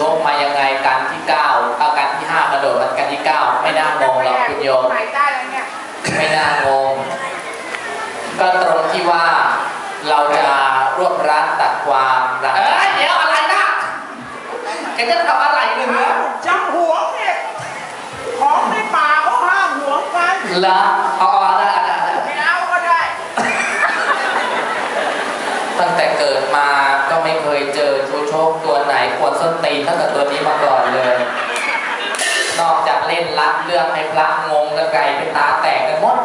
ชกมายังไงการที่เก้าอาการที่ห้ากระโดดมาการที่เก้าไม่น่างงหรอกคุณโยมใหม่ได้แล้วเนี่ยไม่น่างงก็ตรงที่ว่าเราจะรวบรัดตัดความรักเอ้ยเดี๋ยวอะไรนะแกจะทำอะไรเหนือจำหัวเนี่ยของในป่าเขาห้ามหัวกันละเอาเอาได้ได้ได้ ไม่เอาก็ได้ ตั้งแต่เกิดมาก็ไม่เคยเจอชูโชคตัวไหนควรส้น ตีนเท่ากับตัวนี้มาก่อนเลย นอกจากเล่นลัดเรื่องให้พระงงกันไก่เป็นตาแตกกันหมด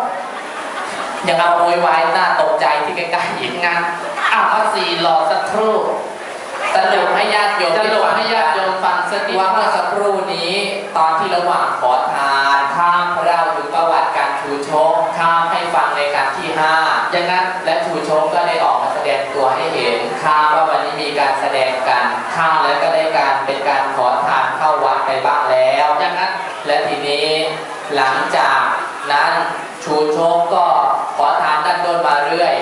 ยังเอาโวยวายหน้าตกใจที่ใกล้ๆอีกงานอะมาสี่หลอดสักครู่สรุปให้ญาติโยมจะหลวงให้ญาติโยมฟังสักนิดว่าเมื่อสักครู่นี้ ตอนที่ระหว่างขอ ข้าและก็ได้การเป็นการขอทานเข้าวัดไปบ้างแล้วอย่างนั้นและทีนี้หลังจากนั้นชูโชคก็ขอทานดันโดนมาเรื่อย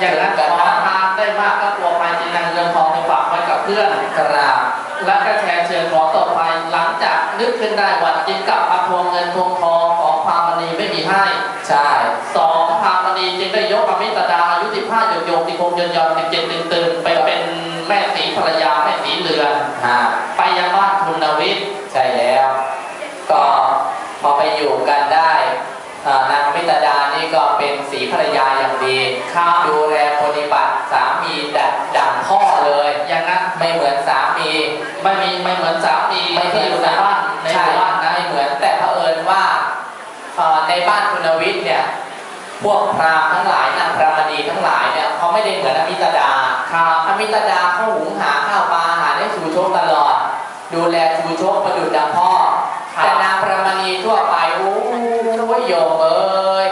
อย่างนั้นกระขอทั่งทานได้มากก็ตัวไปจริงนางเงินทองไปฝากไว้กับเพื่อนกราบและก็แชร์เชิญขอต่อไปหลังจากนึกขึ้นได้ว่าจริงกับมาทวงเงินทวงทองของพามณีไม่มีให้ใช่สองพามณีจึงได้ยกอมิตรดาอายุสิบห้าหยกหยกติคงยนยอนติเจ็ดตื่นตื่นไปเป็น แม่สีภรรยาแม่สีเรือนฮะไปยังบ้านคุณนวิทย์ใช่แล้ว ก็พอไปอยู่กันได้อ่านางมิตรดานี่ก็เป็นสีภรรยาอย่างดีครับดูแลปฏิบัติสามีดัดดังพ่อเลยอย่างนั้นไม่เหมือนสามีไม่มีไม่เหมือนสามีไม่ที่ที่ออยู่ยู่ในในบ้าบ้านนในใช่หมู่บ้านนะไม่เหมือนแต่เผอิญว่าเอ่อในบ้านคุณวิทย์เนี่ย พวกพราหมณ์ทั้งหลายนางพระมณีทั้งหลายเนี่ยเขาไม่ได้เหมือนอมิตรดาครับอมิตรดาเขาหุงหาข้าวปลาอาหารให้ชูโชคตลอด ดูแลชูโชคประดุจดังพ่อแต่นางพระมณีทั่วไปโอ้ยโยมเอ้ย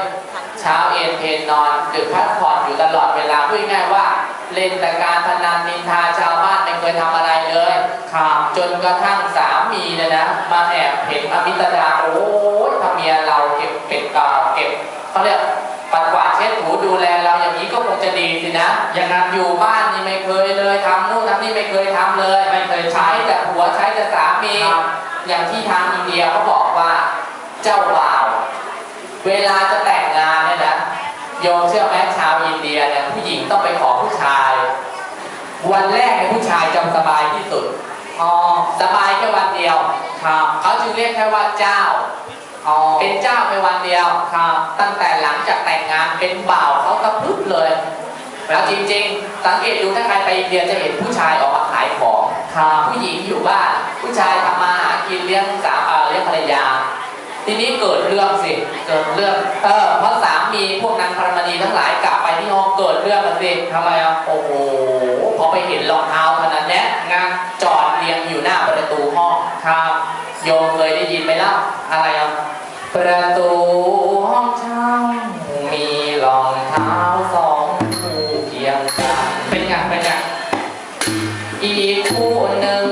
เช้าเอ็นเพนนอนดึกพักผ่อนอยู่ตลอดเวลาพูดง่ายๆว่า เล่นแต่การพนันนินทาชาวบ้านไม่เคยทำอะไรเลยครับจนกระทั่งสามีเนี่ยนะมาแอบเห็นอมิตรดาโอ้ยถ้าเมียเราเก็บเป็ดเอ่อเก็บเขาเรียก ปัดกวาดเช็ดถูดูแลเราอย่างนี้ก็คงจะดีสินะอย่างนั้นอยู่บ้านนี่ไม่เคยเลยทำนู่นทำนี่ไม่เคยทำเลย ไม่เคยใช้แต่ผัวใช้แต่สามีครับอย่างที่ทางอินเดียเขาบอกว่าเจ้าบ่าว เวลาจะแต่งงานเนี่ยนะโยมเชื่อไหมชาวอินเดียเนี่ยผู้หญิงต้องไปขอผู้ชาย วันแรกเนี่ยผู้ชายจำสบายที่สุดอ๋อสบายแค่วันเดียวครับเขาจึงเรียกแค่ว่าเจ้าอ๋อ เป็นเจ้าไปวันเดียวครับตั้งแต่หลังจากแต่งงานเป็นบ่าวเขากระพรึบเลยแล้วจริง ๆ สังเกตดูถ้าใครไปอินเดียจะเห็นผู้ชายออกมาขายของครับผู้หญิงอยู่บ้านผู้ชายทำมาหากินเลี้ยงสาวเอ่อเลี้ยงภรรยา ทีนี้เกิดเรื่องสิเกิดเรื่องเออเพราะสามีพวกนางพรมณีทั้งหลายกลับไปที่ห้องเกิดเรื่องกันสิทำไมอะโอ้โหพอไปเห็นรองเท้าเท่านั้นแนะงานจอดเรียงอยู่หน้าประตูห้องครับ โยมเคยได้ยินไหมเล่าอะไรอะประตูห้องช่างมีรองเท้าสองคู่เคียงกันเป็นไงเป็นไงอีกคู่หนึ่ง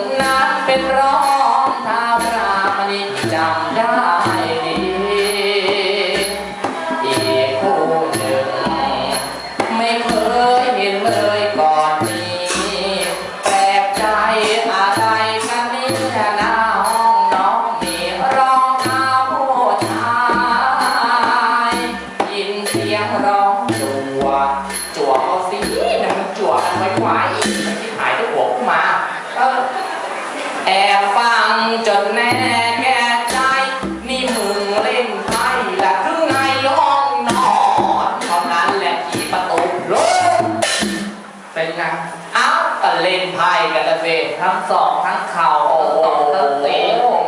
เล่นไพ่กันละสิทั้งสองทั้งเข่าโอ้ทั้งโหสองทั้งตี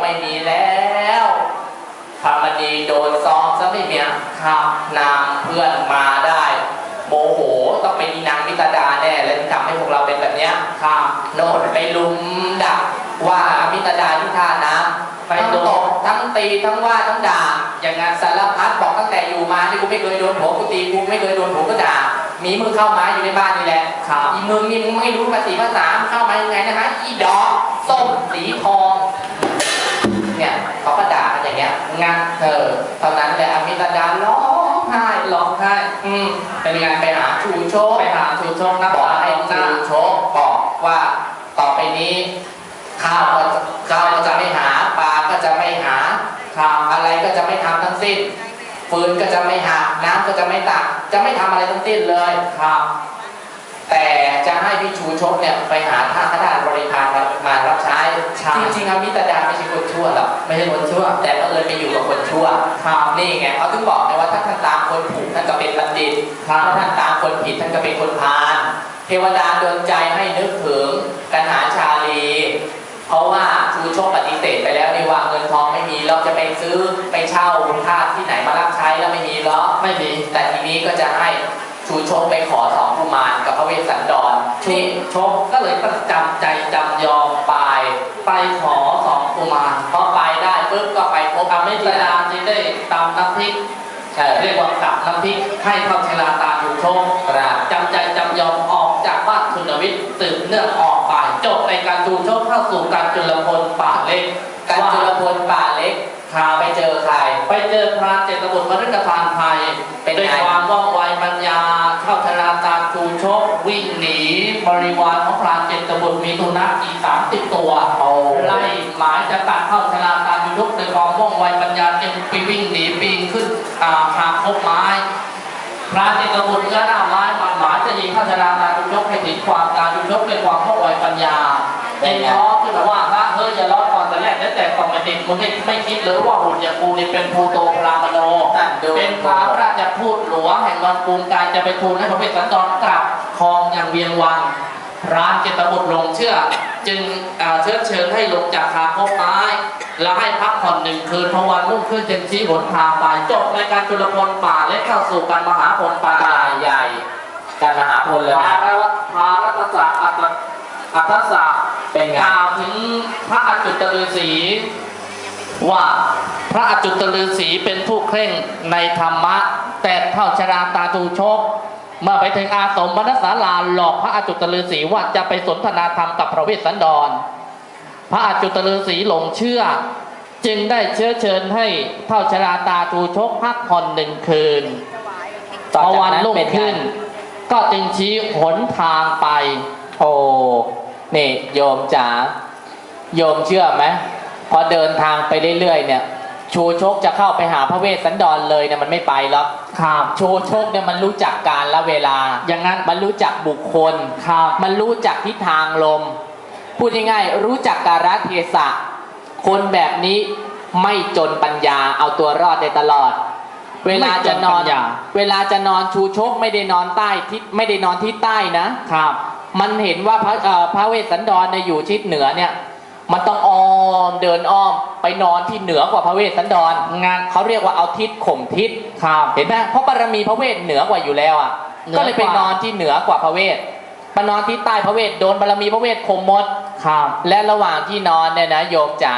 ไม่มีแล้วพระมณีโดนซ้อมซะไม่เมียครับนางเพื่อนมาได้ โมโหต้องเป็นอีนางมิตรดาแน่เลยที่ทำให้พวกเราเป็นแบบเนี้ยครับโน่นไปลุมดักว่าอมิตรดาที่ท่าน้ำไปทั้งโดตนบทั้งตีทั้งว่าทั้งด่าอย่างงานสารพัดบอกตั้งแต่อยู่มาที่กูไม่เคยโดนผัวกูตีกูไม่เคยโดนผัวก็ด่า มีมึงเข้ามาอยู่ในบ้านนี่แหละครัอีมึงนี่มึงไม่รู้ภาษีภาษามเข้ามายังไงนะฮะอีดอกส้มสีทองเนี่ยเขาก็ด่ากัอย่างเงี้ยงานเธอเท่านั้นแหละอมิตดาร้องไห้ร้องไห้อืมเป็นงานไปหาชูโชคไปหาชูโชคนะบอกให้ชูโชคบอกว่าต่อไปนี้ข้าวก็ข้าวจะไม่หาปลาก็จะไม่หาทำอะไรก็จะไม่ทำทั้งสิ้น ฟืนก็จะไม่หักน้ำก็จะไม่ตัก จะไม่ทำอะไรทั้งสิ้นเลยครับ แต่จะให้พี่ชูชกเนี่ยไปหาท่าคณะบริพารมามารับใช้ใช่จริงๆอมิตดาไม่ใช่คนชั่วหรอกไม่ใช่คนชั่ว แต่บังเอิญไปอยู่กับคนชั่วครับนี่ไงเขาถึงบอกไงว่าถ้าท่านตามคนถูกท่านก็เป็นบัณฑิตครับถ้าท่านตามคนผิดท่านก็เป็นคนพาลเทวดาดลใจให้นึกถึงกันหาชาลี เพราะว่าชูชกปฏิเสธไปแล้วนี่ว่าเงินทองไม่มี เราจะไปซื้อไปเช่าทาสที่ไหนมารับใช้แล้วไม่มีหรอกไม่มีแต่ทีนี้ก็จะให้ชูชกไปขอสองกุมารกับพระเวสสันดรชุนี่ชกก็เลยประจำใจจำยอมไปไปขอสองกุมารพอไปได้ปุ๊บก็ไปพบอเมริดาจึงได้ตำน้ำพริกเออเรียกว่ากับน้ำพริกให้เท่าชลาตาถูกชงครับจำใจจำยอมออกจากบ้านคุณวิทย์สืบเนื่องออกไปจบในการดูโชคเข้าสู่การ พาไปเจอใคร ไปเจอพระเจตบุตรมฤคทานภัยเป็นไงด้วยความว่องไวปัญญา เข้าชลาตาชูโชควิ่งหนี บริวารของพรานเจตบุตรมีตุนักอีกสามสิบตัวโอ้ไล่หมายจะตัดเข้าชลาตาชูโชคด้วยความว่องไวปัญญาจึงไปวิ่งหนีปีนขึ้นอ่าหางคบไม้ พระเจตบุตรก็หน้าไม้มาหมายจะยิงเข้าชนะนาจุยกให้ถึงความการจุยกเป็นความเข้าไวปัญญาเป็นล้อขึ้นมาว่าพระเฮ้ยอย่าล้อก่อน แต่แรกแล้วแต่ก่อนมาติดมึงไม่ไม่คิดเลยว่าหุ่นอย่างกูนี่เป็นภูโตพรามโนนั่นดูเป็นพระราชพูดหลวงแห่งวันกรุงการจะไปทูลให้พระเวสสันดรกลับคลองอย่างเวียงวังพระเจตบุตรลงเชื่อ จึงอ่าเชิญเชิญให้ลงจากคาคบไม้แล้วให้พักผ่อนหนึ่งคืนพอวันรุ่งขึ้นจึงชี้หนทางไปจบในการจุลพลป่าและเข้าสู่การมหาพลป่าป่าใหญ่การมหาพลเลยพานะรพารัตศาสตร์อัตตอัตถศาสตร์ เป็นไง กล่าวถึงพระอจุตฤาษีว่าพระอจุตฤาษีเป็นผู้เคร่งในธรรมะ แต่เท่าชราตาตูโชคเมื่อไปถึงอาสมบรรณาลาหลอกพระอจุตฤาษีว่าจะไปสนทนาธรรมกับพระเวสสันดร พระอจุตฤาษีหลงเชื่อ จึงได้เชื้อเชิญให้เท่าชราตาตูโชคพักผ่อนหนึ่งคืนต่อพอวันรุ่งเป็นไงขึ้น ก็จึงชี้หนทางไป โอ้ นี่โยมจ๋าโยมเชื่อไหมพอเดินทางไปเรื่อยๆเนี่ย ชูชกจะเข้าไปหาพระเวสสันดรเลยเนี่ยมันไม่ไปหรอกครับชูชกเนี่ยมันรู้จักการละเวลา อย่างนั้นมันรู้จักบุคคลครับมันรู้จักทิศทางลม พูดง่ายๆรู้จักกาลเทศะ คนแบบนี้ไม่จนปัญญาเอาตัวรอดได้ตลอด เวลาจะนอนไม่จนปัญญาเวลาจะนอนชูชกไม่ได้นอนใต้ทิศไม่ได้นอนทิศใต้นะครับ มันเห็นว่าพระเอ่อพระเวสสันดรเนี่ยอยู่ทิศเหนือเนี่ย มันต้องอ้อมเดินอ้อมไปนอนที่เหนือกว่าพระเวสสันดรงานเขาเรียกว่าเอาทิศข่มทิศครับเห็นไหมเพราะบารมีพระเวทเหนือกว่าอยู่แล้วอะเหนือกว่าก็เลยไปนอนที่เหนือกว่าพระเวทมานอนที่ใต้พระเวทโดนบารมีพระเวทข่มหมดครับและระหว่างที่นอนเนี่ยนะโยมจ๋า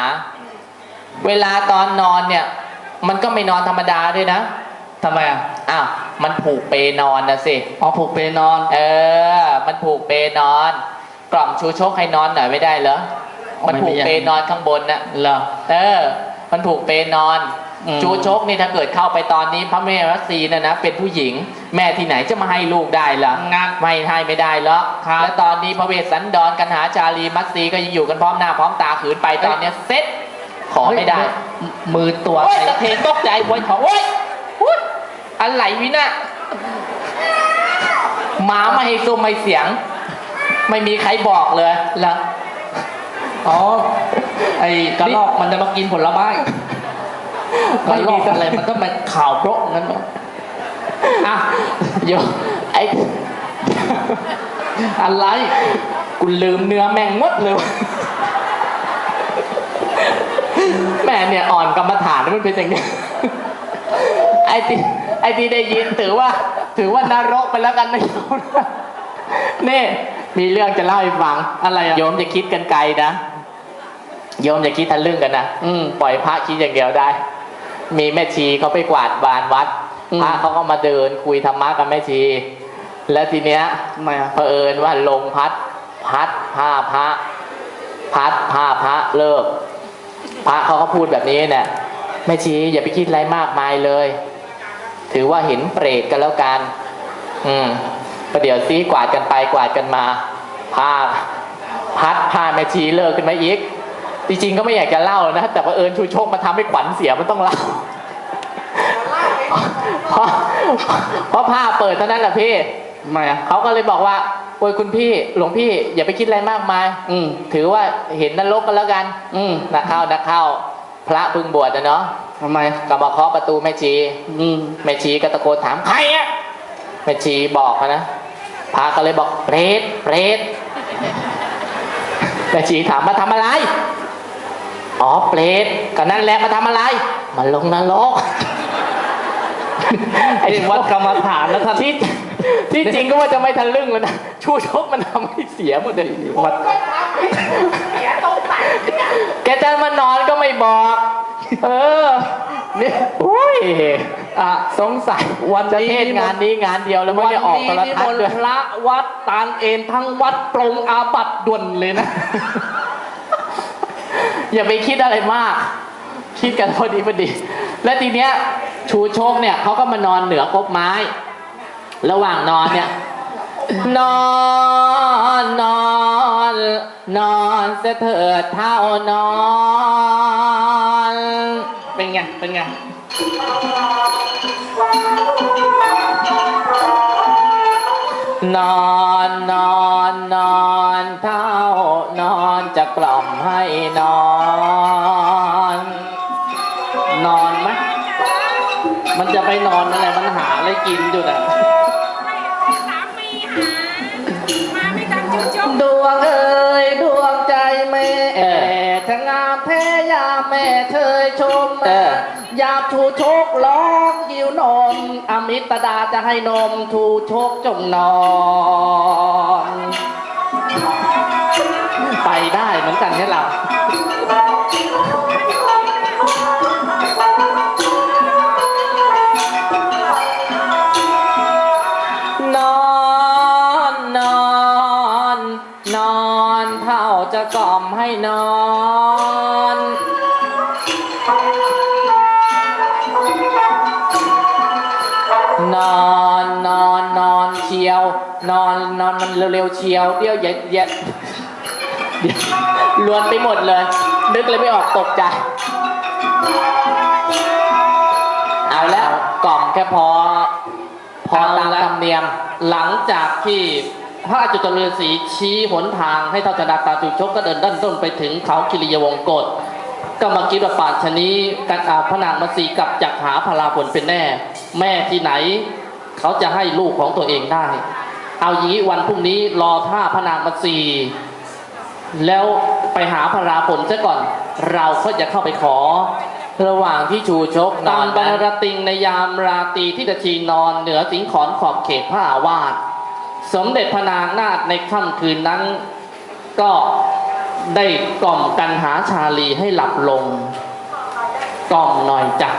เวลาตอนนอนเนี่ย มันก็ไม่นอนธรรมดาด้วยนะทำไมอะอ้าว มันผูกเปนอนนะสิอ๋อผูกเปนอน เออ มันผูกเปนอน กล่อมชูชกให้นอนหน่อยไม่ได้เหรอมันผูกเปนอนข้างบนน่ะเหรอเออ มันผูกเปนอนอืมจูชกนี่ถ้าเกิดเข้าไปตอนนี้พระแม่รัสซีนะนะเป็นผู้หญิง แม่ที่ไหนจะมาให้ลูกได้ล่ะงานไม่ให้ไม่ได้หรอกครับและตอนนี้พระเวสสันดรกันหาจารีมัตสีก็ยังอยู่กันพร้อมหน้าพร้อมตาขืนไปตอนเนี้ยเซ็ตขอไม่ได้ มือตัวโอ้ยตะเทนตกใจโวยขอโอ้ย อุ๊ยอะไรวิน่ะหมาไม่ให้ซุ้มไม่เสียง ไม่มีใครบอกเลยเหรออ๋อ ไอ้กระรอกมันจะมากินผลไม้กระรอกอะไรมันก็มาข่าวโปรกงั้นเหรออะโยไอ้อะไรกูลืมเนื้อแม่งหมดเลยแม่เนี่ยอ่อนกรรมฐานมันเป็นอย่างนี้ไอ้ที่ไอ้ที่ได้ยินถือว่า ถือว่านรกไปแล้วกันนะโยมนี่มีเรื่องจะเล่าให้ฟังอะไรอะโยมจะคิดกันไกลนะโยมจะคิดทะลึ่งกันนะอืมปล่อยพระคิดอย่างเดียวได้ มีแม่ชีเขาไปกวาดบานวัดอืมพระเขาก็มาเดินคุยธรรมะกับแม่ชี แล้วทีเนี้ยทำไมอะเผอิญว่าลมพัด พัดผ้าพระ พัดผ้าพระเลิก พระเขาก็พูดแบบนี้เนี่ยแม่ชีอย่าไปคิดอะไรมากมายเลย ถือว่าเห็นเปรตกันแล้วกัน อืมประเดี๋ยวซีกวาดกันไปกวาดกันมาผ้าพัดผ้าแม่ชีเลิกขึ้นมาอีก จริงๆก็ไม่อยากจะเล่านะ แต่ว่าเผอิญชูโชคมาทำให้ขวัญเสียมันต้องเล่าพอพอผ้าเปิดเท่านั้นแหละพี่ทำไมอะเขาก็เลยบอกว่าโอ้ยคุณพี่หลวงพี่อย่าไปคิดอะไรมากมาย อืมถือว่าเห็นนรกกันแล้วกัน อืมนักเข้านักเข้า พระเพึงบวชนะเนาะทำไมก็มาเคาะประตูแม่ชีอืมแม่ชีก็ตะโกนถามใครอะแม่ชีบอกเขานะพระก็เลยบอกเปรตเปรตแม่ชีถามมาทำอะไร อ๋อเปรตก็นั่นแหละมาทำอะไร มาลงนรกไอ้วัดกรรมฐานแล้วท่านที่ ที่จริงก็ว่าจะไม่ทะลึ่งแล้วนะชูชกมันทำให้เสียหมดเลยวัดเสียตรงไหนเนี่ยแกจะมานอนก็ไม่บอก เออเนี่ยโอ้ยอะสงสัยวันจะนี้เทศงานนี้งานเดียวแล้วไม่ได้ออกโทรนี้ทัศมน์นด้วยต์พระวัดตานเอนทั้งวัดปรงอาบัตด่วนเลยนะ อย่าไปคิดอะไรมาก คิดกันพอดีพอดี และทีเนี้ยชูโชคเนี่ยเขาก็มานอนเหนือกบไม้ ระหว่างนอนเนี่ย นอนนอนนอนเสเถิดเท่านอน เป็นไง เป็นไงนอนนอนนอนเท่านอนจะกล่อมให้นอน นอนไหมมันจะไปนอนอะไรมันหาอะไรกินอยู่นะสา มีหามาไม่ทันจุ๊บจุ๊บดวงเอ๋ยดวงใจแม่เออถ้างามแท้ยามแม่เคยชมเออยามชูโชคร้องยิวนม อมิตดาจะให้นมชูโชคจงนอนไปได้เหมือนกันให้เรา นอนนอนนอนนอนเชียว นอนนอนมันเร็วๆเชียวเดี๋ยวอย่าอย่าเดี๋ยวลวนไปหมดเลย นึกเลยไม่ออกตกใจ เอาแล้วกล่อมแค่พอ พอตามธรรมเนียมหลังจากที่ พระอาจุตฤาษีชี้หนทางให้ท่าจดาตาตุชกก็เดินด้านต้นไปถึงเขากิริยวงกฏก็มาคิดว่าป่านชะนี้กันอาพระนางมัสีกลับจากหาพลาผลเป็นแน่ แม่ที่ไหน เขาจะให้ลูกของตัวเองได้ เอาอย่างนี้วันพรุ่งนี้รอท่าพระนางมัสีแล้วไปหาพลาผลซะก่อน เราก็จะเข้าไปขอระหว่างที่ชูชกนอนบรรติงในยามราตรีที่ตะชีนอนเหนือสิงขอนขอบเขตพระอาวาส สมเด็จพระนางนาถในค่ำคืนนั้น ก็ได้กล่อมกันหาชาลีให้หลับลง กล่อมหน่อยจ้ะ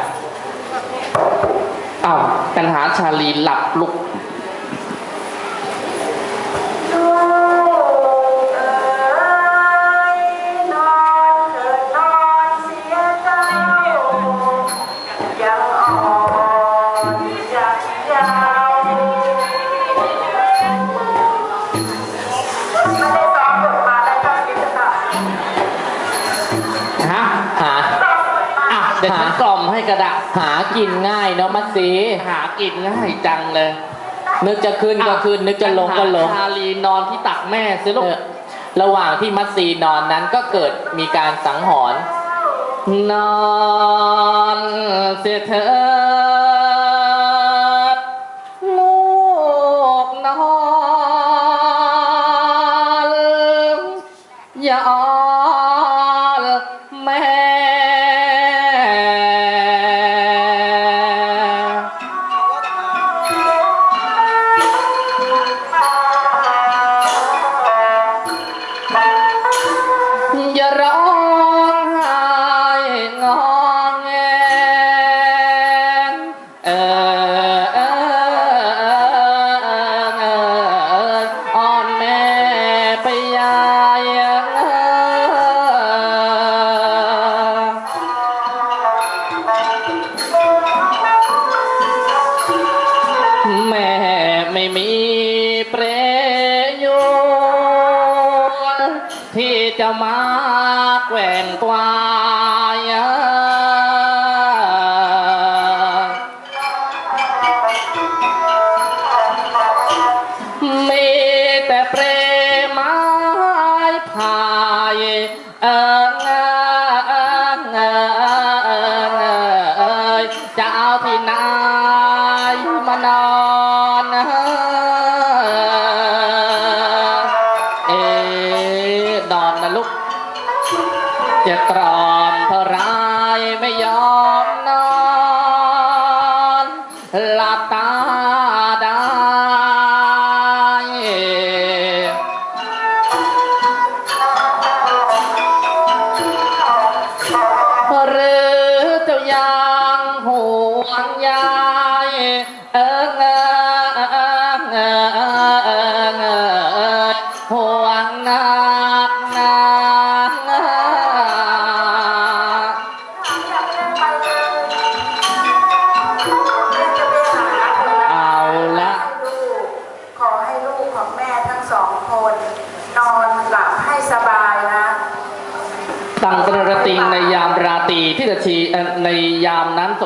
เอ้ากันหาชาลีหลับลุก เดี๋ยวฉันกล่อมให้กระดะหากินง่ายเนาะมัดสีหากินง่ายจังเลย นึกจะขึ้นก็ขึ้นนึกจะลงก็ลงหาชาลีนอนที่ตักแม่สิลูเอกอระหว่างที่มัดสีนอนนั้นก็เกิดมีการสังหรณ์นอนเสียเถิด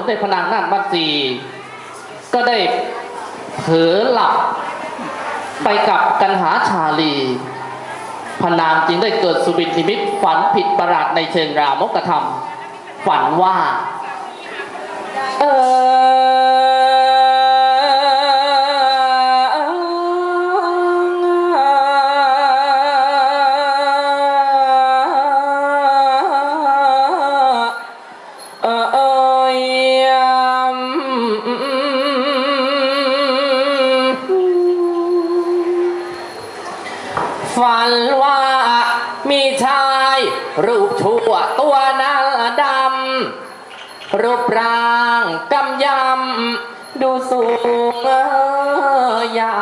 มเด็จพระนางนาถมัตสีก็ได้เผลอหลับไปกับกันหาชาลีพระนางจึงได้เกิดสุบินทิมิตฝันผิดประหลาดในเชิงรามกธรรม ฝันว่า เออ รูปชั่วตัวนาดำ รูปร่างกำยำ ดูสูงเออใหญ่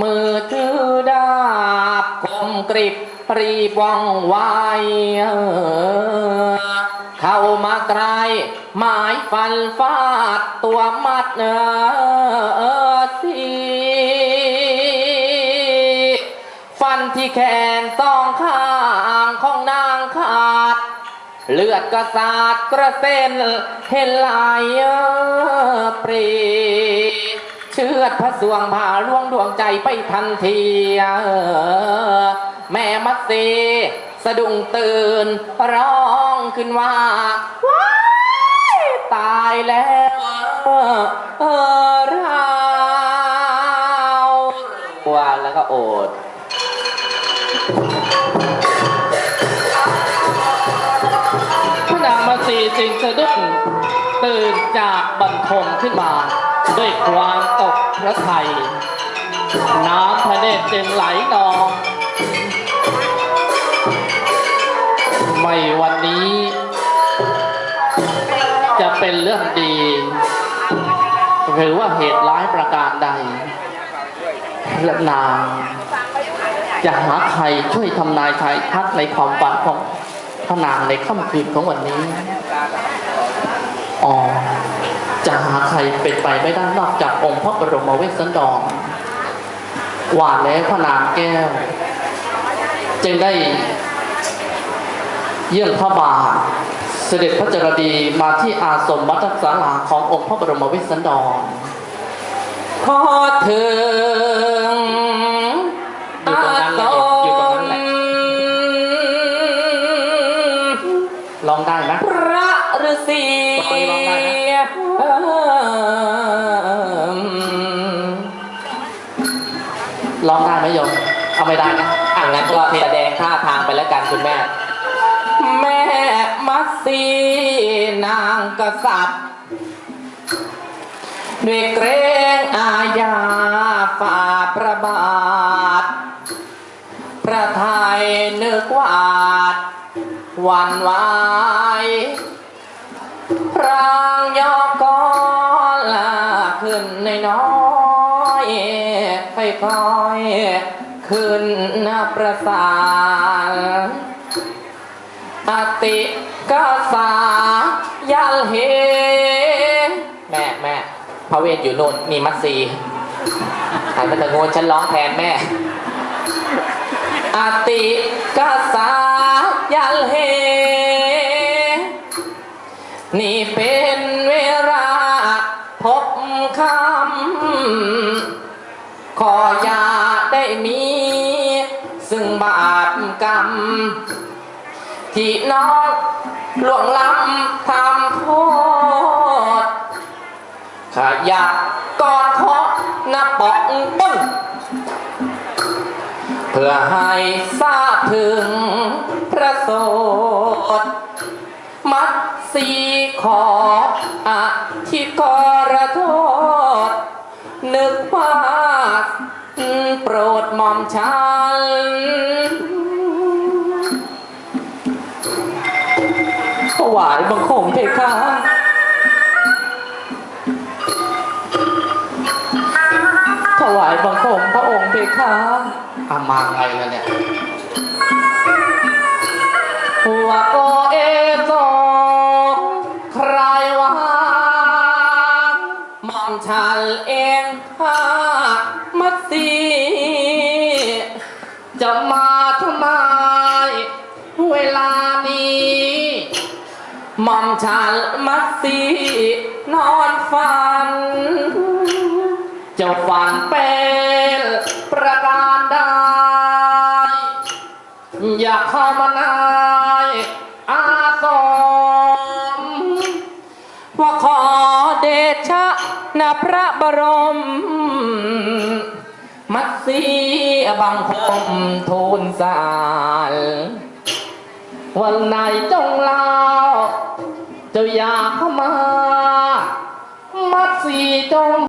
มือถือดาบคมกริบรีบว่องไวเข้ามาไกลหมายฟันฟาดตัวมัดเออสีฟันที่แขนสองข้าง เลือดกระสาดกระเซ็นเห็นไหลปรีเชือดพระสวงผ่าล่วงดวงใจไปทันทีแม่มัดสีสะดุ้งตื่นร้องขึ้นว่าว้ายตายแล้วเออเราว่าแล้วก็โอด จากบันทมขึ้นมา ด้วยความตกพระไทย น้ำพระเนตรจึงไหลนอง ไม่วันนี้ จะเป็นเรื่องดี หรือว่าเหตุร้ายประการใดและนางจะหาใครช่วยทำนายทายทักในความฝันของพระนางในค่ำคืนของวันนี้ อ๋อ จะหาใครเป็นไปไม่ได้นอกจากองค์พระบรมเวสสันดรหวานแล้วพระนางแก้ว จึงได้เยี่ยมพระบาทเสด็จพระจรดีมาที่อาสมวัดศาลาขององค์พระบรมเวสสันดรพอถึง ร้องได้ไหมโยมเอาไม่ได้นะอะงั้นก็แสดงท่าทางไปแล้วกันคุณแม่ แม่มัสีนางกษัตริย์ด้วยเกรงอาญาฝ่าพระบาท พระไทยนึกวาดหวันไหวพรางยอกกอลาขึ้นในน้อง ยค่อยๆขึ้นนาประสานอติกาสายัลเฮ แม่แม่พระเวทอยู่นู่นนี่มัดซีหันไปทางโน้นฉันร้องแทนแม่อติกาสายัลเฮ นี่เป็นเวลาพบคำ ออย่าได้มี ซึ่งบาปกรรม ที่น้องหลวงล้ำทำโทษข้าอยากกอดขอหน้าปอกบึ้งเพื่อให้ทราบถึงพระโสดมัดสีขออธิกร รดหม่อมฉัน ถวายบังคมเพคะถวายบังคมพระองค์เพคะอามาไงล่ะเนี่ยว่าโอเอโซ จะมาทำไม เวลานี้มองฉันมัดสีนอนฝันจ้าฝันเป็นประการใดอยากเข้ามานายอาสมว่าขอเดชะนะพระบรม มัดสีบังคมทูลสารวันไหนจงลาเจ้าอยากเข้ามา มัดสีจง